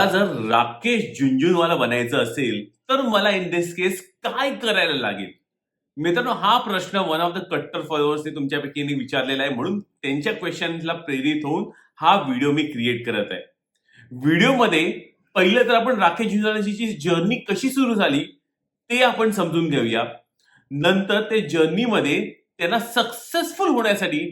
मला जर राकेश झुंझुनवाला बनायचं असेल तर मला इन दिस केस काय करायला लागेल? मित्रांनो हा प्रश्न वन ऑफ द कट्टर फॉलोअर्सने तुमच्यापैकी विचारलेला आहे. म्हणून त्यांच्या क्वेश्चनला प्रेरित होऊन हा व्हिडिओ मी क्रिएट करत आहे. व्हिडिओमध्ये पहिलं तर आपण राकेश झुंझुनवालाची जर्नी कशी सुरू झाली ते आपण समजून घेऊया. नंतर ते जर्नीमध्ये त्यांना सक्सेसफुल होण्यासाठी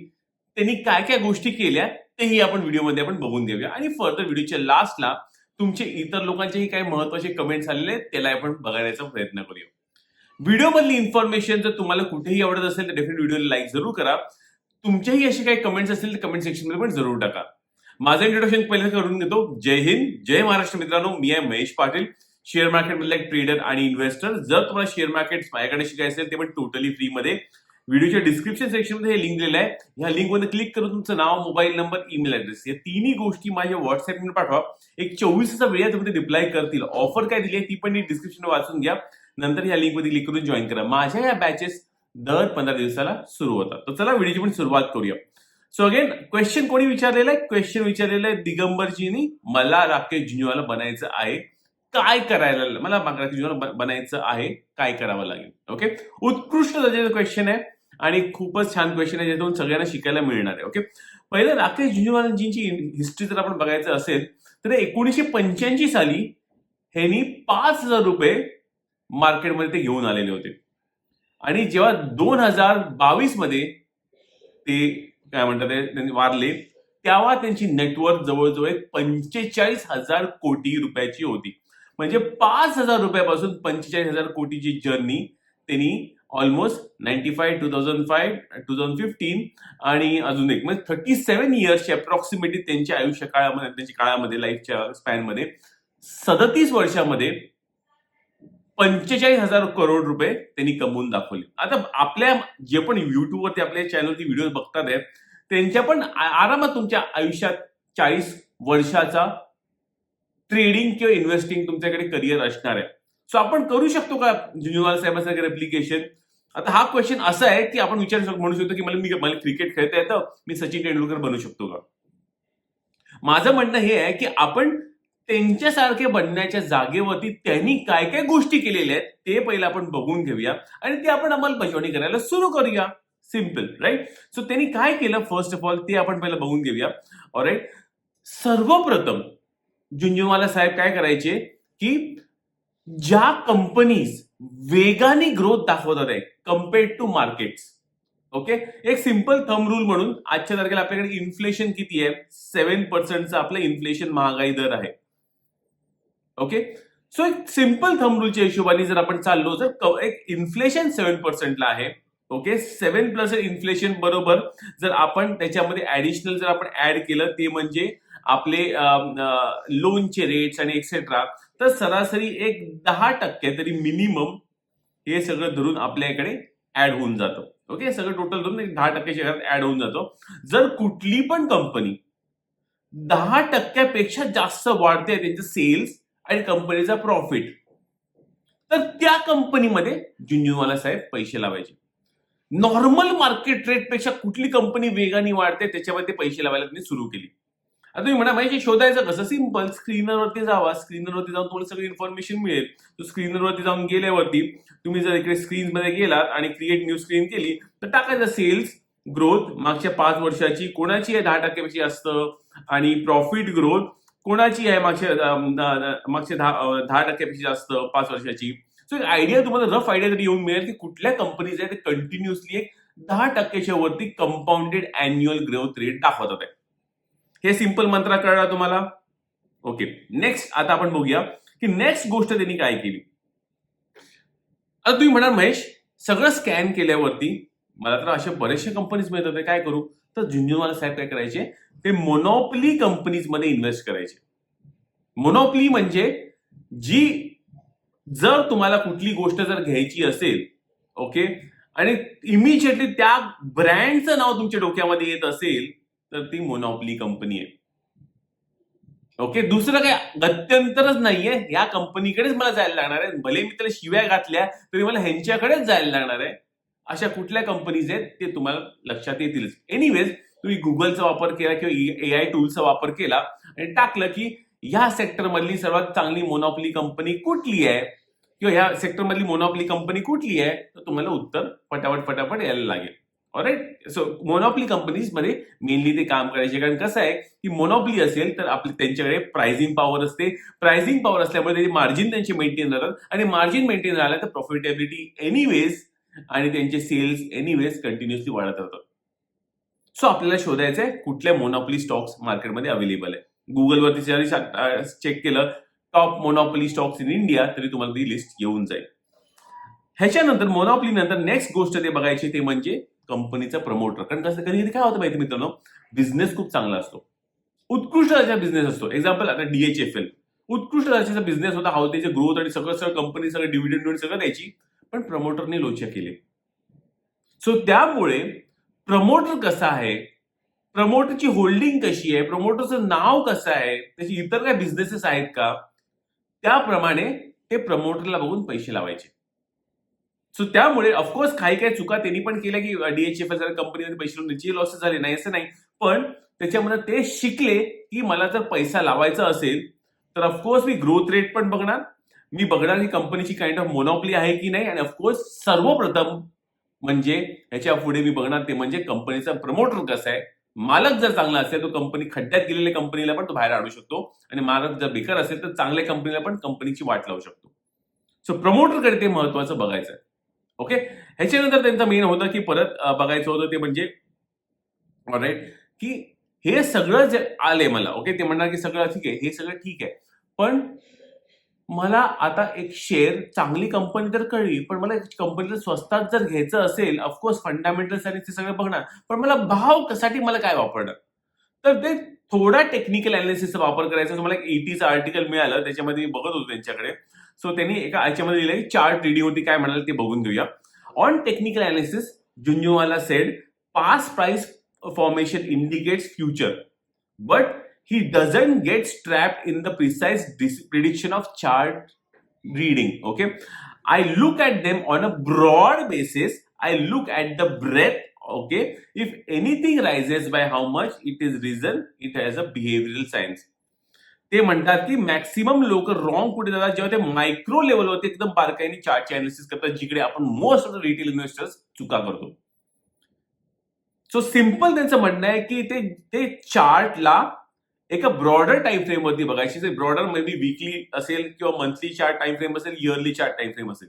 त्यांनी काय काय गोष्टी केल्या तेही आपण व्हिडिओमध्ये आपण बघून घेऊया. आणि फर्दर व्हिडिओच्या लास्टला तुमचे इतर लोकांचेही काही महत्त्वाचे कमेंट्स आलेले आहेत त्याला आपण बघण्याचा प्रयत्न करूया. व्हिडिओमधली इन्फॉर्मेशन जर तुम्हाला कुठेही आवडत असेल तर डेफिनेट व्हिडिओला लाईक जरूर करा. तुमच्याही असे काही कमेंट्स असतील तर कमेंट सेक्शनमध्ये पण जरूर टाका. माझं इंट्रोडक्शन पहिलं करून घेतो. जय हिंद जय महाराष्ट्र मित्रांनो. मी आहे महेश पाटील शेअर मार्केटमधला एक ट्रेडर आणि इन्व्हेस्टर जर तुम्हाला शेअर मार्केट माझ्याकडे शिकायचं असेल ते पण टोटली फ्रीमध्ये व्हिडिओच्या डिस्क्रिप्शन सेक्शनमध्ये हे लिंक दिलेलं आहे. ह्या लिंकमध्ये क्लिक करून तुमचं नाव मोबाईल नंबर ईमेल ऍड्रेस या तिन्ही गोष्टी माझ्या व्हॉट्सअपमध्ये पाठवा. एक चोवीसचा वेळा तुम्ही रिप्लाय करतील. ऑफर काय दिली आहे ती पण डिस्क्रिप्शन वाचून घ्या. नंतर ह्या लिंकमध्ये क्लिक करून जॉईन करा. माझ्या या बॅचेस दर पंधरा दिवसाला सुरू होतात. तर चला व्हिडिओची पण सुरुवात करूया. सो अगेन क्वेश्चन कोणी विचारलेलं आहे? क्वेश्चन विचारलेलं आहे दिगंबरजीनी. मला राकेश जुनिवाला बनायचं आहे. काय करायला मला राकेश जुनिवाला बनायचं आहे. काय करावं लागेल? ओके उत्कृष्ट दर्जाचं क्वेश्चन आहे. आणि खूपच छान क्वेश्चन आहे ज्यातून सगळ्यांना शिकायला मिळणार आहे ओके पहिलं राकेश झुंझुनवालाजींची हिस्ट्री जर आपण बघायचं असेल तर एकोणीसशे पंच्याऐंशी साली ह्यांनी पाच हजार रुपये मार्केटमध्ये ते घेऊन आलेले होते. आणि जेव्हा दोन हजार बावीसमध्ये ते काय म्हणतात ते त्यांनी वारले तेव्हा त्यांची नेटवर्क जवळजवळ पंचेचाळीस हजार कोटी रुपयाची होती. म्हणजे पाच हजार रुपयापासून पंचेचाळीस हजार कोटीची जर्नी त्यांनी almost ninety five two thousand five two thousand fifteen आणि अजून एक. म्हणजे थर्टी सेव्हन इयर्सची अप्रॉक्सिमेटली त्यांच्या आयुष्य काळामध्ये त्यांच्या काळामध्ये लाईफच्या स्पॅनमध्ये सदतीस वर्षामध्ये पंचेचाळीस हजार करोड रुपये त्यांनी कमवून दाखवले. आता आपल्या जे पण युट्यूबवरती आपल्या चॅनलवरती व्हिडिओ बघतात आहेत त्यांच्या पण आरामात तुमच्या आयुष्यात चाळीस वर्षाचा ट्रेडिंग किंवा इन्व्हेस्टिंग तुमच्याकडे करिअर असणार आहे. सो आपण करू शकतो का जुनिवाल साहेबांसारखे रेप्लिकेशन आता हा क्वेश्चन असा आहे की आपण विचारू शकतो म्हणू शकतो की मला मी मला क्रिकेट खेळता येतं मी सचिन तेंडुलकर बनू शकतो का? माझं म्हणणं हे आहे की आपण त्यांच्यासारखे बनण्याच्या जागेवरती त्यांनी काय काय गोष्टी केलेल्या आहेत ते पहिलं आपण बघून घेऊया आणि ते आपण अंमलबजावणी करायला सुरू करूया. सिंपल राईट सो त्यांनी काय केलं? फर्स्ट ऑफ ऑल ते आपण पहिलं बघून घेऊया. राईट सर्वप्रथम झुंझुनवाला साहेब काय करायचे की ज्या कंपनीज वेगाने ग्रोथ दाखवतात आहे कम्पेअर्ड टू मार्केट्स ओके एक सिंपल थम रूल म्हणून आजच्या तारखेला आपल्याकडे इन्फ्लेशन किती आहे? सेव्हन पर्सेंटचं आपलं इन्फ्लेशन महागाई दर आहे. ओके सो एक सिंपल थम रूलच्या हिशोबाने जर आपण चाललो जर एक इन्फ्लेशन सेव्हन पर्सेंटला आहे ओके सेव्हन प्लस इन्फ्लेशन बरोबर जर आपण त्याच्यामध्ये ऍडिशनल जर आपण ऍड केलं ते म्हणजे आपले लोनचे रेट्स आणि एक्सेट्रा तर सरासरी एक दहा टक्के तरी मिनिमम हे सगळं धरून आपल्याकडे ऍड होऊन जातं. ओके सगळं टोटल धरून एक दहा टक्के शेअर ऍड होऊन जातो. जर कुठली पण कंपनी दहा टक्क्यापेक्षा जास्त वाढते त्यांचे सेल्स आणि कंपनीचा प्रॉफिट तर त्या कंपनीमध्ये झुंझुनवाला साहेब पैसे लावायचे. नॉर्मल मार्केट रेटपेक्षा कुठली कंपनी वेगाने वाढते त्याच्यामध्ये पैसे लावायला त्यांनी सुरू केली. आता तुम्ही म्हणा माहिती शोधायचं कसं? सिंपल स्क्रीनरवरती जावा. स्क्रीनरवरती जाऊन तुम्हाला सगळी इन्फॉर्मेशन मिळेल. तो स्क्रीनरवरती जाऊन गेल्यावरती तुम्ही जर इकडे स्क्रीन मध्ये गेलात आणि क्रिएट न्यू स्क्रीन केली तर टाकायचं सेल्स ग्रोथ मागच्या पाच वर्षाची कोणाची आहे? दहा टक्क्यापेक्षा जास्त. आणि प्रॉफिट ग्रोथ कोणाची आहे मागच्या मागच्या दहा दहा टक्क्यापेक्षा जास्त पाच वर्षाची? सो एक आयडिया तुम्हाला रफ आयडिया तरी येऊन मिळेल की कुठल्या कंपनीज आहे ते कंटिन्युअसली एक दहा टक्क्याच्या वरती कंपाऊंडेड अॅन्युअल ग्रोथ रेट दाखवतात आहे. हे सिंपल मंत्र कळला तुम्हाला? ओके नेक्स्ट आता आपण बघूया की नेक्स्ट गोष्ट त्यांनी काय केली? आता तुम्ही म्हणाल महेश सगळं स्कॅन केल्यावरती मला तर अशा बरेचशा कंपनीज मिळत होते काय करू? तर झुंझुनवाला साहेब काय करायचे? ते मोनोपली कंपनीजमध्ये इन्व्हेस्ट करायचे. मोनोपली म्हणजे जी जर तुम्हाला कुठली गोष्ट जर घ्यायची असेल ओके आणि इमिजिएटली त्या ब्रँडचं नाव तुमच्या डोक्यामध्ये येत असेल तर ती मोनॉपली कंपनी आहे. ओके दुसरं काय? गत्यंतरच नाहीये. ह्या कंपनीकडेच मला जायला लागणार आहे. भले मी त्याला शिव्या घातल्या तरी मला ह्यांच्याकडेच जायला लागणार आहे. अशा कुठल्या कंपनीज आहेत ते तुम्हाला लक्षात येतीलच. एनिवेज तुम्ही गुगलचा वापर केला किंवा ए आय टूलचा वापर केला आणि टाकलं की ह्या सेक्टरमधली सर्वात चांगली मोनॉपली कंपनी कुठली आहे? किंवा ह्या सेक्टरमधली मोनॉपली कंपनी कुठली आहे? तर तुम्हाला उत्तर फटाफट फटाफट यायला लागेल. ऑलराईट सो मोनॉपली कंपनीजमध्ये मेनली ते काम करायचे. कारण कसं आहे की मोनॉपली असेल तर आपली त्यांच्याकडे प्राइसिंग पॉवर असते. प्राइसिंग पॉवर असल्यामुळे त्याची मार्जिन त्यांची मेंटेन राहतात आणि मार्जिन मेंटेन राहिलं तर प्रॉफिटेबिलिटी एनिवेज आणि त्यांचे सेल्स एनिवेज कंटिन्युअसली वाढत राहतात. सो आपल्याला शोधायचं आहे कुठल्या मोनॉपली स्टॉक्स मार्केटमध्ये अवेलेबल आहे. गुगलवरती जरी चेक केलं top monopoly stocks in India तरी तुम्हाला ती लिस्ट येऊन जाईल. ह्याच्यानंतर मोनॉपली नंतर नेक्स्ट गोष्ट ते बघायची ते म्हणजे कंपनीचा प्रमोटर. कारण कसं कधी कधी काय होतं माहिती मित्रांनो? बिझनेस खूप चांगला असतो. उत्कृष्ट दर्जाचा बिझनेस असतो. एक्झाम्पल आता डीएचएफएल उत्कृष्ट दर्जाचा बिझनेस होता हा त्याचे ग्रोथ आणि सगळं सगळं कंपनी सगळं डिव्हिडंड सगळं द्यायची. पण प्रमोटरने लोचा केले. सो त्यामुळे प्रमोटर कसा आहे? प्रमोटरची होल्डिंग कशी आहे? प्रमोटरचं नाव कसं आहे? त्याचे इतर काय बिझनेसेस आहेत का? त्याप्रमाणे ते प्रमोटरला बघून पैसे लावायचे. सो त्यामुळे ऑफकोर्स काही काही चुका त्यांनी पण केल्या की डीएचएफ जर कंपनीमध्ये पैसे लावून लॉसेस झाले. नाही असं नाही. पण त्याच्यामध्ये ते शिकले की मला जर पैसा लावायचा असेल तर ऑफकोर्स मी ग्रोथ रेट पण बघणार. मी बघणार की कंपनीची काइंड ऑफ मोनॉपली आहे की नाही. आणि ऑफकोर्स सर्वप्रथम म्हणजे ह्याच्या पुढे मी बघणार ते म्हणजे कंपनीचा प्रमोटर कसा आहे. मालक जर चांगला असेल तो कंपनी खड्ड्यात गेलेल्या कंपनीला पण तो बाहेर आणू शकतो. आणि मालक जर बेकार असेल तर चांगल्या कंपनीला पण कंपनीची वाट लावू शकतो. सो प्रमोटरकडे ते महत्वाचं बघायचं आहे. ओके? ह्याच्यानंतर त्यांचं मेन होतं की परत बघायचं होतं ते म्हणजे राईट की हे सगळं जे आले मला ओके ते म्हणणार की सगळं ठीक आहे हे सगळं ठीक आहे. पण मला आता एक शेअर चांगली कंपनी तर कळली पण मला कंपनी जर स्वस्तात जर घ्यायचं असेल ऑफकोर्स फंडामेंटल्स आणि ते सगळं बघणार पण मला भावसाठी मला काय वापरणार? तर ते थोडा टेक्निकल अनालिसिसचा वापर करायचा तुम्हाला एक एटीचं आर्टिकल मिळालं त्याच्यामध्ये मी बघत होतो त्यांच्याकडे. सो त्यांनी एका याच्यामध्ये लिहिलंय चार्ट होती काय म्हणाल ते बघून घेऊया on technical analysis Jhunjhunwala said past price formation indicates future but he doesn't get trapped in the precise dis- prediction of chart reading okay i look at them on a broad basis i look at the breadth okay if anything rises by how much it is risen it has a behavioral science ते म्हणतात की maximum लोक wrong कुठे जातात? जेव्हा ते micro लेवलवरती एकदम बारकाईने चार्टचे अनालिसिस करतात जिकडे आपण most of the retail investors चुका करतो. सो सिंपल त्यांचं म्हणणं आहे की ते ते चार्टला एका ब्रॉडर टाइम फ्रेममध्ये बघायची. ब्रॉडर मे बी वीकली असेल किंवा मंथली चार्ट टाइम फ्रेम असेल इयरली चार्ट टाइम फ्रेम असेल.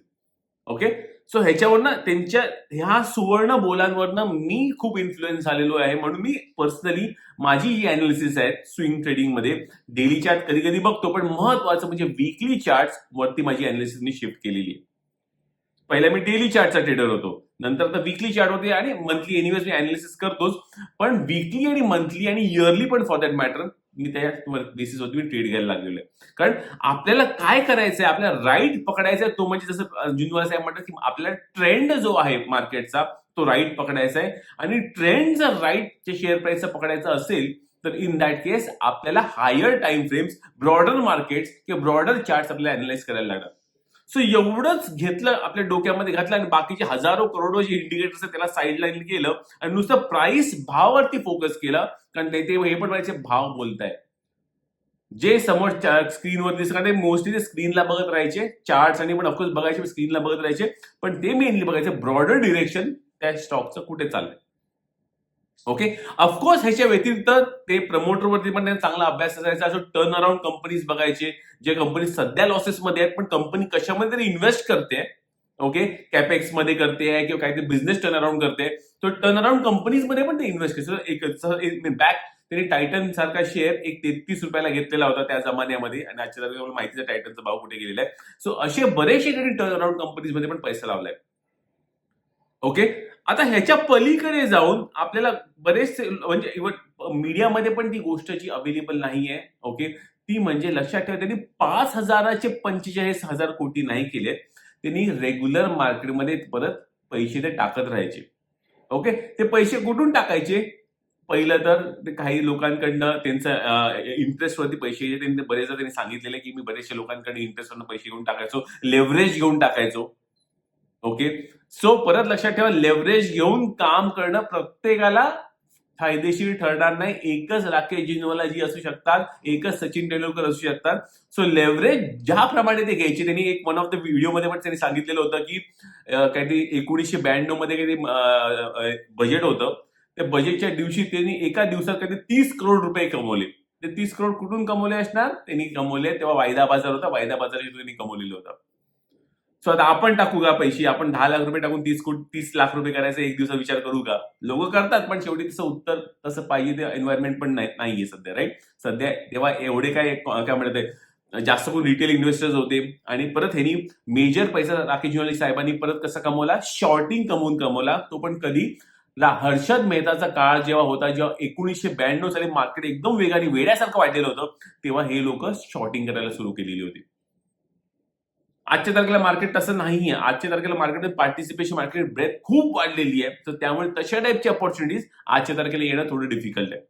ओके सो ह्याच्यावरनं त्यांच्या ह्या सुवर्ण बोलांवरनं मी खूप इन्फ्लुएन्स झालेलो आहे. म्हणून मी पर्सनली माझी ही अनालिसिस आहे स्विंग ट्रेडिंगमध्ये. डेली चार्ट कधी कधी बघतो पण महत्वाचं म्हणजे वीकली चार्ट वरती माझी अनालिसिस मी शिफ्ट केलेली आहे. पहिला मी डेली चार्टचा ट्रेडर होतो. नंतर तर वीकली चार्ट होते आणि मंथली एनिवेज मी अनालिसिस करतोच. पण वीकली आणि मंथली आणि इयरली पण फॉर दॅट मॅटर मी त्याच्या बेसिसवरती मी ट्रेड घ्यायला लागलेलो आहे. कारण आपल्याला काय करायचंय आपल्याला राईट पकडायचा आहे तो म्हणजे जसं जुनवार साहेब म्हणतात की आपल्याला ट्रेंड जो आहे मार्केटचा तो राईट पकडायचा आहे आणि ट्रेंड जर राईटच्या शेअर प्राइसचा पकडायचा असेल तर इन दॅट केस आपल्याला higher time frames broader markets किंवा ब्रॉडर चार्ट आपल्याला अनालाइज करायला लागतात सो एवढंच घेतलं आपल्या डोक्यामध्ये घातलं आणि बाकीचे हजारो करोडो जे इंडिकेटर्स आहेत त्याला साईड लाईन केलं आणि नुसतं प्राइस भावावरती फोकस केला. कारण ते हे पण म्हणायचे भाव बोलताय जे समोर स्क्रीनवर दिसत कारण ते मोस्टली ते स्क्रीनला बघत राहायचे. चार्ट्स आणि पण ऑफकोर्स बघायचे स्क्रीनला बघत राहायचे. पण ते मेनली बघायचे ब्रॉडर डिरेक्शन त्या स्टॉकचं कुठे चाललंय. ओके ऑफकोर्स ह्याच्या व्यतिरिक्त ते प्रमोटरवरती पण त्यांना चांगला अभ्यास असायचा. असं टर्न अराउंड कंपनीज बघायचे जे कंपनी सध्या लॉसेसमध्ये आहेत पण कंपनी कशामध्ये तरी इन्व्हेस्ट करते. ओके कॅपेक्समध्ये करते आहे किंवा काहीतरी बिझनेस टर्न अराउंड करते. तो टर्न अराउंड कंपनीजमध्ये पण ते इन्व्हेस्ट करते. बॅक त्यांनी टायटन सारखा शेअर एक तेहतीस रुपयाला घेतलेला होता त्या जमान्यामध्ये. आणि आजच्या तारखेला माहितीचा टायटनचा भाव कुठे गेलेला आहे. सो असे बरेचसे त्यांनी टर्न अराउंड कंपनीजमध्ये पण पैसा लावलाय ओके आता ह्याच्या पलीकडे जाऊन आपल्याला बरेचसे म्हणजे इव्हन मीडियामध्ये पण ती गोष्ट जी अवेलेबल नाहीये ओके ती म्हणजे लक्षात ठेवा त्यांनी पाच हजाराचे पंचेचाळीस हजार कोटी नाही केले त्यांनी रेग्युलर मार्केटमध्ये परत पैसे ते टाकत राहायचे. ओके ते पैसे कुठून टाकायचे? पहिलं तर ते काही लोकांकडनं त्यांचं इंटरेस्ट वरती पैसे त्यांनी बरेचदा त्यांनी सांगितलेले की मी बरेचशा लोकांकडे इंटरेस्टवरनं पैसे घेऊन टाकायचो लेव्हरेज घेऊन टाकायचो. ओके? सो परत लक्षात ठेवा लेव्हरेज घेऊन काम करणं प्रत्येकाला फायदेशीर ठरणार नाही. एकच राकेश जिनवाला जी असू शकतात एकच सचिन तेंडुलकर असू शकतात. सो लेव्हरेज ज्याप्रमाणे ते घ्यायचे त्यांनी एक वन ऑफ द व्हिडिओमध्ये पण त्यांनी सांगितलेलं होतं की काहीतरी एकोणीसशे ब्याण्णवमध्ये काहीतरी बजेट होतं. त्या बजेटच्या दिवशी त्यांनी एका दिवसात काहीतरी तीस करोड रुपये कमवले. ते तीस करोड कुठून कमवले असणार? त्यांनी कमवले तेव्हा वायदा बाजार होता. वायदा बाजार त्यांनी कमवलेलं होतं. सो आता आपण टाकू का पैसे आपण दहा लाख रुपये टाकून तीस कोटी तीस लाख रुपये करायचा एक दिवसा विचार करू का लोक करतात पण शेवटी तसं उत्तर तसं पाहिजे ते एन्व्हायरमेंट पण नाहीये सध्या राईट सध्या तेव्हा एवढे काय काय म्हणत आहे जास्त करून रिटेल इन्व्हेस्टर्स होते आणि परत ह्यांनी मेजर पैसा राकेश जोशी साहेबांनी परत कसा कमवला? शॉर्टिंग कमवून कमवला. तो पण कधी ला- हर्षद मेहताचा काळ जेव्हा होता जेव्हा एकोणीसशे ब्याण्णव साली मार्केट एकदम वेगाने वेड्यासारखं वाटलेलं होतं तेव्हा हे लोक शॉर्टिंग करायला सुरू केलेली होती. आजच्या तारखेला मार्केट तसं नाहीये. आजच्या तारखेला मार्केट पार्टिसिपेशन मार्केट ब्रेथ खूप वाढलेली आहे. तर त्यामुळे तशा टाईपची अपॉर्च्युनिटीज आजच्या तारखेला येणं थोडं डिफिकल्ट आहे.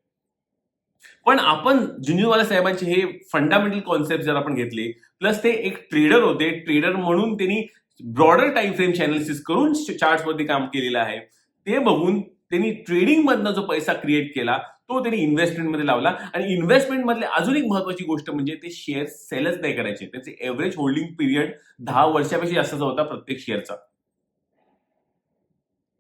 पण आपण जुनियरवाला साहेबांचे हे फंडामेंटल कॉन्सेप्ट जर आपण घेतले प्लस ते एक ट्रेडर होते. ट्रेडर म्हणून त्यांनी ब्रॉडर टाइम फ्रेम अनालिसिस करून चार्ट वरती काम केलेलं आहे. ते बघून त्यांनी ट्रेडिंग मधनं जो पैसा क्रिएट केला तो त्यांनी इन्व्हेस्टमेंटमध्ये लावला. आणि इन्व्हेस्टमेंट मधले अजून एक महत्वाची गोष्ट म्हणजे ते शेअर सेलच नाही करायचे. त्याचे एव्हरेज होल्डिंग पिरियड दहा वर्षापेक्षा जास्तचा होता प्रत्येक शेअरचा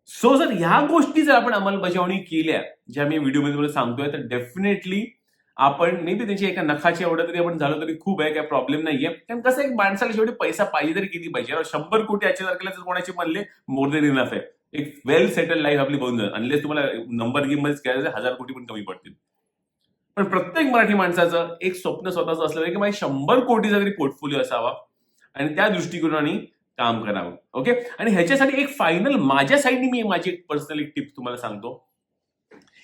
सो जर ह्या गोष्टी जर आपण अंमलबजावणी केल्या ज्या मी व्हिडिओमध्ये तुम्हाला सांगतोय तर डेफिनेटली आपण मे बी त्याची एका नखाची एवढं तरी आपण झालं तरी खूप आहे काय प्रॉब्लेम नाहीये. कारण कसं एक माणसाला शेवटी पैसा पाहिजे तरी किती पाहिजे? शंभर कोटी याच्या तारखेला जर कोणाचे म्हणले मोर देन इनफ आहे. एक वेल सेटल लाईफ आपली बनून जाईल अनलेस तुम्हाला नंबर गेममध्ये खेळायचं हजार कोटी पण कमी पडतील. पण प्रत्येक मराठी माणसाचं एक स्वप्न स्वतःचं असलं की माझ्या शंभर कोटीचा तरी पोर्टफोलिओ असावा आणि त्या दृष्टिकोनाने काम करावं. ओके आणि ह्याच्यासाठी एक फायनल माझ्या साईडने मी माझी एक पर्सनल एक टिप तुम्हाला सांगतो.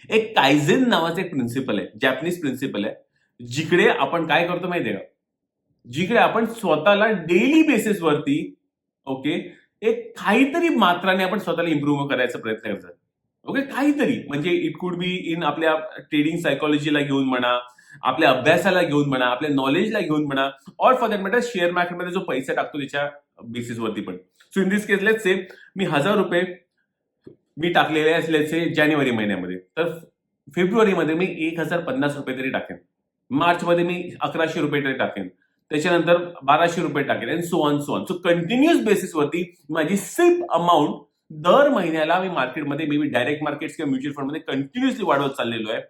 एक कायझेन नावाचं एक प्रिन्सिपल आहे जॅपनीज प्रिन्सिपल आहे. जिकडे आपण काय करतो माहितीये का? जिकडे आपण स्वतःला डेली बेसिसवरती ओके एक काहीतरी मात्राने आपण स्वतःला इम्प्रूव्ह करायचा प्रयत्न करतात ओके काहीतरी. म्हणजे इट कुड बी इन आपल्या ट्रेडिंग सायकोलॉजीला घेऊन म्हणा आपल्या अभ्यासाला घेऊन म्हणा आपल्या नॉलेजला घेऊन म्हणा or for that matter share मार्केटमध्ये जो पैसा टाकतो त्याच्या बेसिसवरती पण. So in this case let say मी हजार रुपये मी टाकलेले असल्याचे जानेवारी महिन्यामध्ये. तर फेब्रुवारीमध्ये मी एक हजार पन्नास रुपये तरी टाकेन. मार्चमध्ये मी अकराशे रुपये तरी टाकेन. त्याच्यानंतर बाराशे रुपये टाकेल आणि so on so on so continuous बेसिसवरती माझी सिप अमाऊंट दर महिन्याला मी मार्केटमध्ये मे बी डायरेक्ट मार्केट किंवा म्युच्युअल फंडमध्ये कंटिन्युअसली वाढवत चाललेलो आहे.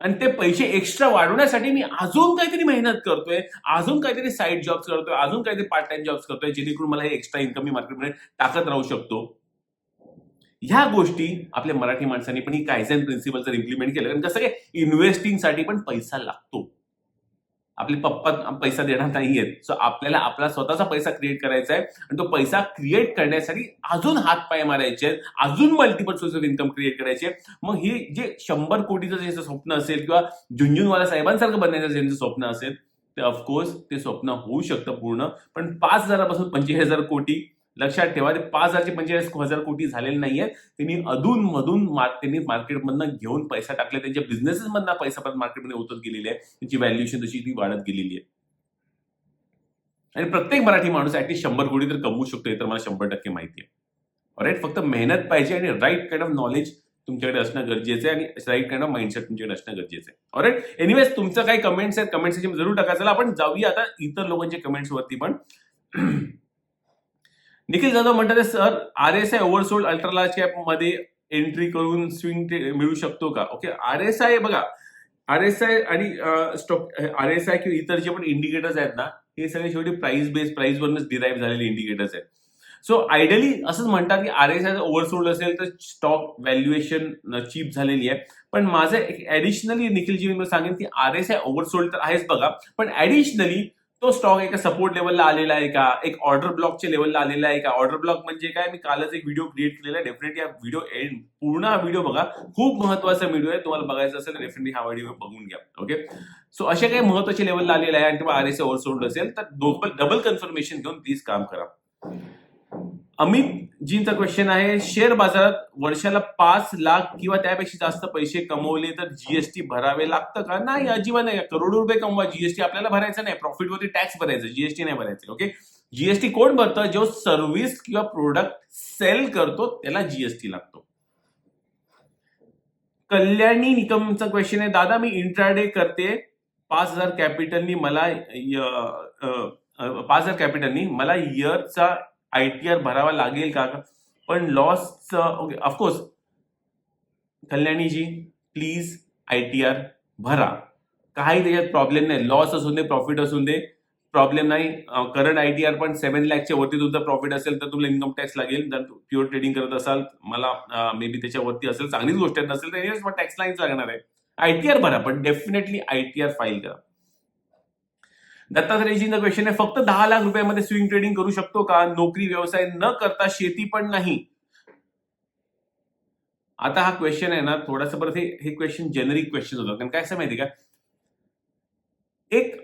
आणि ते पैसे एक्स्ट्रा वाढवण्यासाठी मी अजून काहीतरी मेहनत करतोय अजून काहीतरी साईड जॉब्स करतोय अजून काहीतरी पार्ट टाइम जॉब्स करतोय जेणेकरून मला हे एक्स्ट्रा इन्कम मी मार्केटमध्ये टाकत राहू शकतो. ह्या गोष्टी आपल्या मराठी माणसांनी पण ही कायझन प्रिन्सिपल जर इम्प्लिमेंट केलं कारण कसं काय इन्व्हेस्टिंगसाठी पण पैसा लागतो. आपले पप्पा पैसा देणार नाहीयेत. सो आपल्याला आपला स्वतःचा पैसा क्रिएट करायचा आहे. आणि तो पैसा क्रिएट करण्यासाठी अजून हात पाय मारायचे आहेत. अजून multiple source of income create करायचे मग हे जे शंभर कोटीचं ज्याचं स्वप्न असेल किंवा झुंझुनवाला साहेबांसारखं बनण्याचं ज्यांचं स्वप्न असेल ते ऑफकोर्स ते स्वप्न होऊ शकतं पूर्ण. पण पाच हजारापासून पंचवीस हजार कोटी लक्षात ठेवा ते पाच हजारचे पंचेचाळीस हजार कोटी झालेले नाहीयेत त्यांनी अधून मधून त्यांनी मार्केटमधनं घेऊन पैसा टाकले त्यांच्या बिझनेसेसमधनं पैसा परत मार्केटमध्ये उतरत गेलेली आहे त्यांची व्हॅल्युएशन तशी ती वाढत गेलेली आहे. आणि प्रत्येक मराठी माणूस ऍटलीस्ट शंभर कोटी तर कमवू शकतो हे तर मला शंभर टक्के माहिती आहे. राईट फक्त मेहनत पाहिजे आणि राईट काइंड ऑफ नॉलेज तुमच्याकडे असणं गरजेचं आहे आणि राईट काइंड ऑफ माइंडसेट तुमच्याकडे असणं गरजेचं आहे. ऑरेट एनिवेज तुमचं काही कमेंट्स आहेत कमेंट्स जरूर टाका. चला आपण जाऊया आता इतर लोकांच्या कमेंट्स वरती पण. निखिल जाधव म्हणतात sir R S I oversold ultra large कॅपमध्ये entry करून स्विंग मिळू शकतो का? ओके आर एस आय बघा आर एस आय आणि स्टॉक आर एस आय किंवा इतर जे पण इंडिकेटर्स आहेत ना हे सगळे शेवटी प्राइस बेस प्राइस वरच डिराईव्ह झालेले इंडिकेटर्स आहेत. सो आयडियली असंच म्हणतात की आर एस आय ओव्हरसोल्ड असेल तर स्टॉक व्हॅल्युएशन चीप झालेली आहे. पण माझं ऍडिशनली निखिलजी मी सांगेन की आर एस आय ओव्हरसोल्ड तर आहेच बघा. पण ऍडिशनली तो स्टॉक एका सपोर्ट लेवलला आलेला आहे का? एक ऑर्डर ब्लॉकच्या लेवलला आलेला आहे का? ऑर्डर ब्लॉक म्हणजे काय? मी कालच एक व्हिडिओ क्रिएट केलेला. आहे डेफिनेटली हा व्हिडिओ एंड पूर्ण हा व्हिडिओ बघा. खूप महत्त्वाचा व्हिडिओ आहे. तुम्हाला बघायचा असेल तर डेफिनेटली हा व्हिडिओ बघून घ्या. ओके सो अशा काही महत्त्वाच्या लेवलला आलेला आहे आणि तुम्हाला आर एस ओव्हरसोल्ड असेल तर डबल कन्फर्मेशन घेऊन प्लीज काम करा. अमित जींचा क्वेश्चन आहे शेअर बाजारात वर्षाला पाच लाख किंवा त्यापेक्षा जास्त पैसे कमवले तर जीएसटी भरावे लागतं का? नाही अजिबात नाही. करोडो रुपये कमवा जीएसटी आपल्याला भरायचं नाही. प्रॉफिटवरती टॅक्स भरायचं. जीएसटी नाही भरायचं ओके जीएसटी कोण भरतं? जो सर्व्हिस किंवा प्रोडक्ट सेल करतो त्याला जीएसटी लागतो. कल्याणी निकमचा क्वेश्चन आहे. दादा मी इंट्राडे करते. पाच हजार कॅपिटलनी मला पाच हजार कॅपिटलनी मला इयरचा आय टी आर भरावा लागेल का? पण लॉस ओके ऑफकोर्स कल्याणीजी प्लीज आय टी आर भरा. काही त्याच्यात प्रॉब्लेम नाही. लॉस असून दे प्रॉफिट असून दे. प्रॉब्लेम नाही. करंट आय टी आर पण सेव्हन लॅकच्या वरती तुमचा प्रॉफिट असेल तर तुम्हाला इन्कम टॅक्स लागेल. जर प्युअर ट्रेडिंग करत असाल मला मे बी त्याच्यावरती असेल चांगलीच गोष्ट नसेल तर टॅक्स लाईन लागणार आहे. आय टी आर भरा पण definitely I T R file करा. दत्तात्रेयजींचा क्वेश्चन आहे फक्त दहा लाख रुपयामध्ये स्विंग ट्रेडिंग करू शकतो का? नोकरी व्यवसाय न करता शेती पण नाही. आता हा क्वेश्चन आहे ना थोडासा परत हे हे क्वेश्चन जेनरिक क्वेश्चन होतं कारण काय असं माहिती का? एक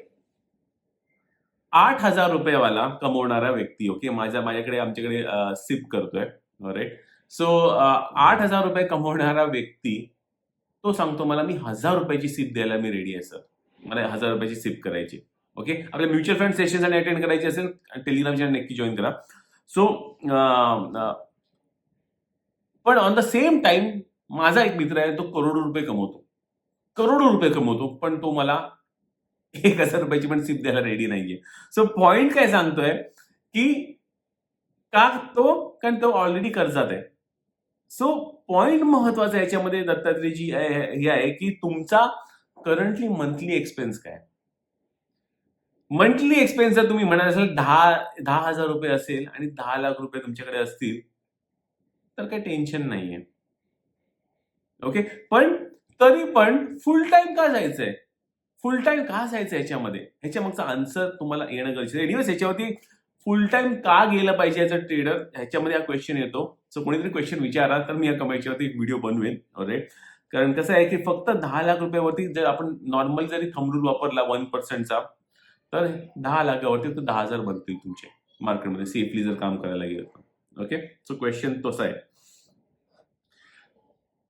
आठ हजार रुपयेवाला कमवणारा व्यक्ती ओके माझ्या माझ्याकडे आमच्याकडे सिप करतोय राईट सो आठ हजार रुपये कमवणारा व्यक्ती तो सांगतो मला मी हजार रुपयाची सिप द्यायला मी रेडी आहे सर मला हजार रुपयाची सिप करायची ओके आपल्या म्युच्युअल फंड सेशन आणि अटेंड करायचे असेल टेलिग्राम चॅनल नक्की जॉईन करा. सो पण ऑन द सेम टाइम माझा एक मित्र आहे तो करोडो रुपये कमवतो. करोडो रुपये कमवतो पण तो मला एक हजार रुपयाची पण सीप द्यायला रेडी नाहीये. सो पॉइंट काय सांगतोय की का तो कारण तो ऑलरेडी कर्जात आहे. सो पॉइंट महत्त्वाचा याच्यामध्ये दत्तात्रेयजी हे आहे की तुमचा करंटली मंथली एक्सपेन्स काय मंथली एक्सपेन्स जर तुम्ही म्हणत असेल दहा दहा हजार रुपये असेल आणि दहा लाख रुपये तुमच्याकडे असतील तर काही टेन्शन नाहीये. ओके पण तरी पण फुल टाइम का जायचंय? फुल टाइम का जायचं याच्यामध्ये ह्याच्या मागचा आन्सर तुम्हाला येणं गरजेचं आहे. एनिवेज ह्याच्यावरती फुल टाइम का गेलं पाहिजे याचा ट्रेडर ह्याच्यामध्ये हा क्वेश्चन येतो. सो कोणीतरी क्वेश्चन विचारा तर मी या कमाईच्यावरती एक व्हिडिओ बनवेन. राईट कारण कसं आहे की फक्त दहा लाख रुपयावरती जर आपण नॉर्मल जरी थंबरूल वापरला वन पर्सेंटचा तर दहा लाखावरती तर दहा हजार बनतील तुमचे मार्केटमध्ये. सेफली जर काम करायला गेलं तर. ओके सो क्वेश्चन तोच आहे.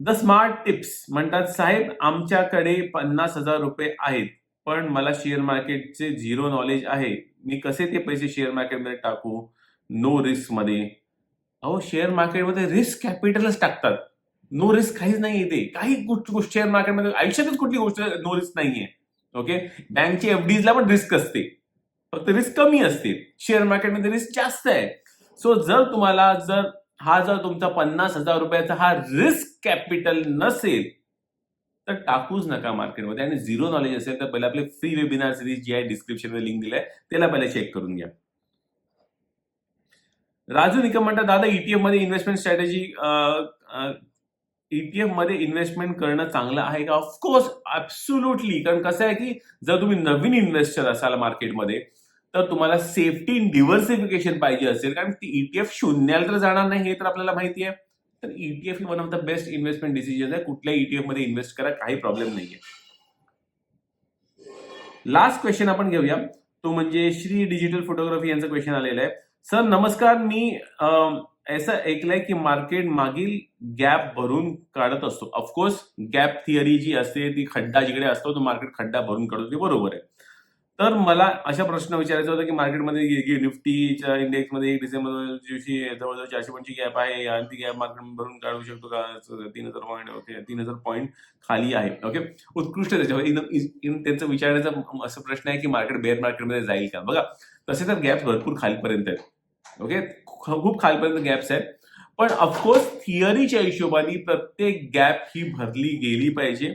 द स्मार्ट टिप्स म्हणतात साहेब आमच्याकडे पन्नास हजार रुपये आहेत पण मला शेअर मार्केटचे झिरो नॉलेज आहे. मी कसे ते पैसे शेअर मार्केटमध्ये टाकू? नो रिस्कमध्ये. अहो शेअर मार्केटमध्ये रिस्क कॅपिटलच टाकतात. नो रिस्क काहीच नाही येते काही गोष्ट गोष्ट शेअर मार्केटमध्ये आयुष्यातच कुठली गोष्ट नो रिस्क नाहीये. ओके बँकची एफडीजला पण रिस्क असते. फक्त रिस्क कमी असते. शेअर मार्केटमध्ये रिस्क जास्त आहे. सो जर तुम्हाला जर हा जर तुमचा पन्नास हजार रुपयाचा हा रिस्क कॅपिटल नसेल तर टाकूच नका मार्केटमध्ये आणि झिरो नॉलेज असेल तर पहिले आपले फ्री वेबिनार सिरीज जी आहे डिस्क्रिप्शनमध्ये लिंक दिलाय त्याला पहिले चेक करून घ्या. राजू निकम म्हणतात दादा ईटीएफमध्ये इन्व्हेस्टमेंट स्ट्रॅटेजी ईटीएफमध्ये इन्व्हेस्टमेंट करणं चांगलं आहे का? ऑफकोर्स ऍब्सुल्युटली कारण कसं आहे की जर तुम्ही नवीन इन्व्हेस्टर असाल मार्केटमध्ये तर तुम्हाला सेफ्टी इन डिव्हर्सिफिकेशन पाहिजे असेल. कारण ती ईटीएफ शून्याला तर जाणार नाही हे तर आपल्याला माहिती आहे. तर ETF he one of the best investment decision आहे. कुठल्या ईटीएफमध्ये इन्व्हेस्ट करा काही प्रॉब्लेम नाहीये. लास्ट क्वेश्चन आपण घेऊया. तो म्हणजे श्री डिजिटल फोटोग्राफी यांचा क्वेश्चन आलेला आहे. सर नमस्कार. मी असं ऐकलंय की मार्केट मागील गॅप भरून काढत असतो. ऑफकोर्स गॅप थिअरी जी असते ती खड्डा जिकडे असतो तो मार्केट खड्डा भरून काढतो ते बरोबर आहे. तर मला अशा प्रश्न विचारायचा होता की मार्केटमध्ये निफ्टीच्या इंडेक्समध्ये एक डिसेंबर दिवशी जवळजवळ चारशे पंचवीस गॅप आहे आणि ती गॅप मार्केट भरून काढू शकतो का? तीन हजार पॉईंट ओके तीन हजार पॉईंट खाली आहे. ओके उत्कृष्ट त्याच्यावर. इन- त्यांचा विचारण्याचा असं प्रश्न आहे की मार्केट बेअर मार्केटमध्ये जाईल का? बघा तसे तर गॅप भरपूर खालीपर्यंत आहेत. ओके खूप खालपर्यंत गॅप्स आहेत. पण ऑफकोर्स थिअरीच्या हिशोबाने प्रत्येक गॅप ही भरली गेली पाहिजे.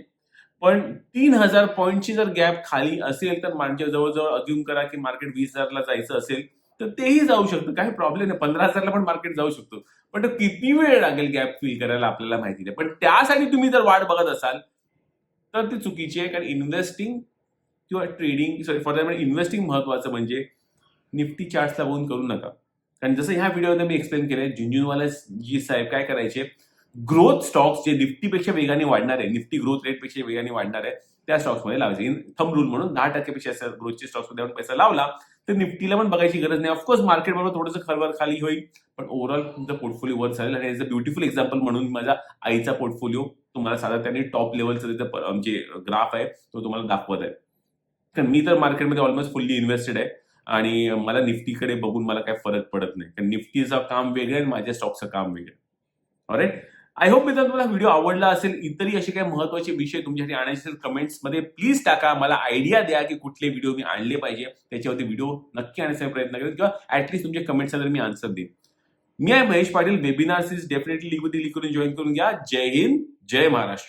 पण तीन हजार पॉईंटची जर गॅप खाली असेल तर माणच्या जवळजवळ अज्युम करा की मार्केट वीस हजारला जायचं असेल तर तेही जाऊ शकतं. काही प्रॉब्लेम नाही. पंधरा हजारला पण मार्केट जाऊ शकतो. पण तो किती वेळ लागेल गॅप फिल करायला आपल्याला माहिती नाही. पण त्यासाठी तुम्ही जर वाट बघत असाल तर ती चुकीची आहे. कारण इन्व्हेस्टिंग किंवा trading sorry for that investing महत्वाचं म्हणजे निफ्टी चार्ट्सला बघून करू नका. कारण जसं ह्या व्हिडिओमध्ये मी एक्सप्लेन केलंय झुंझुनवाला जी साहेब काय करायचे ग्रोथ स्टॉक्स जे निफ्टीपेक्षा वेगाने वाढणार आहे निफ्टी ग्रोथ रेटपेक्षा वेगाने वाढणार आहे त्या स्टॉक्समध्ये लावायचे. थम रूल म्हणून दहा टक्क्यापेक्षा ग्रोथच्या स्टॉक्समध्ये आपण पैसा लावला तर निफ्टीला पण बघायची गरज नाही. ऑफकोर्स मार्केट बरोबर थोडंसं खरवर खाली होईल पण ओव्हरऑल तुमचं पोर्टफोलिओ वर चालेल. आणि एज अ ब्युटिफुल एक्झाम्पल म्हणून माझा आईचा पोर्टफोलिओ तुम्हाला साधारण टॉप लेवलचा तिथं ग्राफ आहे तो तुम्हाला दाखवत आहे. कारण मी तर मार्केटमध्ये ऑलमोस्ट फुल्ली इन्व्हेस्टेड आहे. आणि मला निफ्टीकडे बघून मला काय फरक पडत नाही. कारण निफ्टीचं काम वेगळं आणि माझ्या स्टॉकचं काम वेगळं ऑरेट आय होप मित्रांनो तुम्हाला व्हिडिओ आवडला असेल. इतरही असे काही महत्त्वाचे विषय तुमच्यासाठी आणायचे असेल कमेंट्समध्ये प्लीज टाका. मला आयडिया द्या की कुठले व्हिडिओ मी आणले पाहिजे. त्याच्यावरती व्हिडिओ नक्की आणण्याचा प्रयत्न करेन किंवा ऍटलीस्ट तुमच्या कमेंट्सला तरी मी आन्सर देईन. मी आहे Mahesh Patil. Webinars is definitely link link करून जॉईन करून घ्या. जय हिंद. जय महाराष्ट्र.